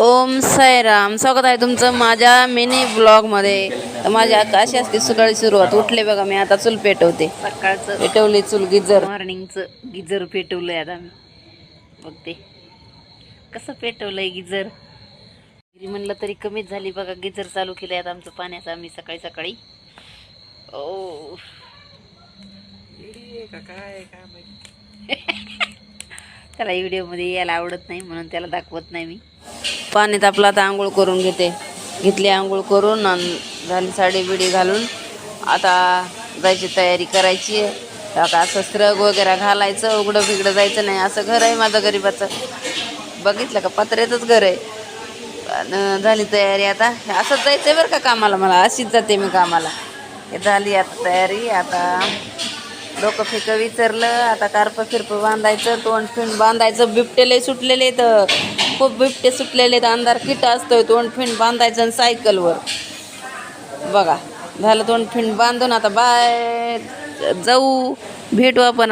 ओम साईराम. स्वागत आहे तुमचं माझ्या मिनी ब्लॉगमध्ये. तर माझी आता अशी असते सकाळी सुरुवात उठले बघा मी आता चूल पेटवते. सकाळचं पेटवली चूल गिजर. मॉर्निंगचं गिजर पेटवलंय आता मी. बघते. कसं पेटवलंय गिजर? म्हणलं तरी कमीच झाली बघा गिजर चालू केलंय आता आमचं पाण्याचं आम्ही सकाळी सकाळी. ओ. त्याला व्हिडिओमध्ये यायला आवडत नाही म्हणून त्याला दाखवत नाही मी. पाण्यात आपलं आता आंघोळ करून घेते. घेतली आंघोळ करून आणि झाली साडी बिडी घालून आता जायची तयारी करायची आता असं स्त्रग वगैरे घालायचं उघडं बिघडं जायचं नाही. असं घर आहे माझं गरीबाचं. बघितलं का? पत्र्याचंच घर आहे. झाली तयारी आता. असंच जायचं आहे बरं का कामाला मला. अशीच जाते मी कामाला. हे झाली आता तयारी. आता डोकं फिकं विचारलं आता कारप फिरपं बांधायचं तोंड फिंड बांधायचं बिबटेले सुटलेले तर खूप बिबटे सुटलेले तर अंधार किट असतोय तोंड फिंड बांधायचं आणि सायकलवर. बघा झालं तोंड फिंड बांधून आता बाय जाऊ भेटू आपण.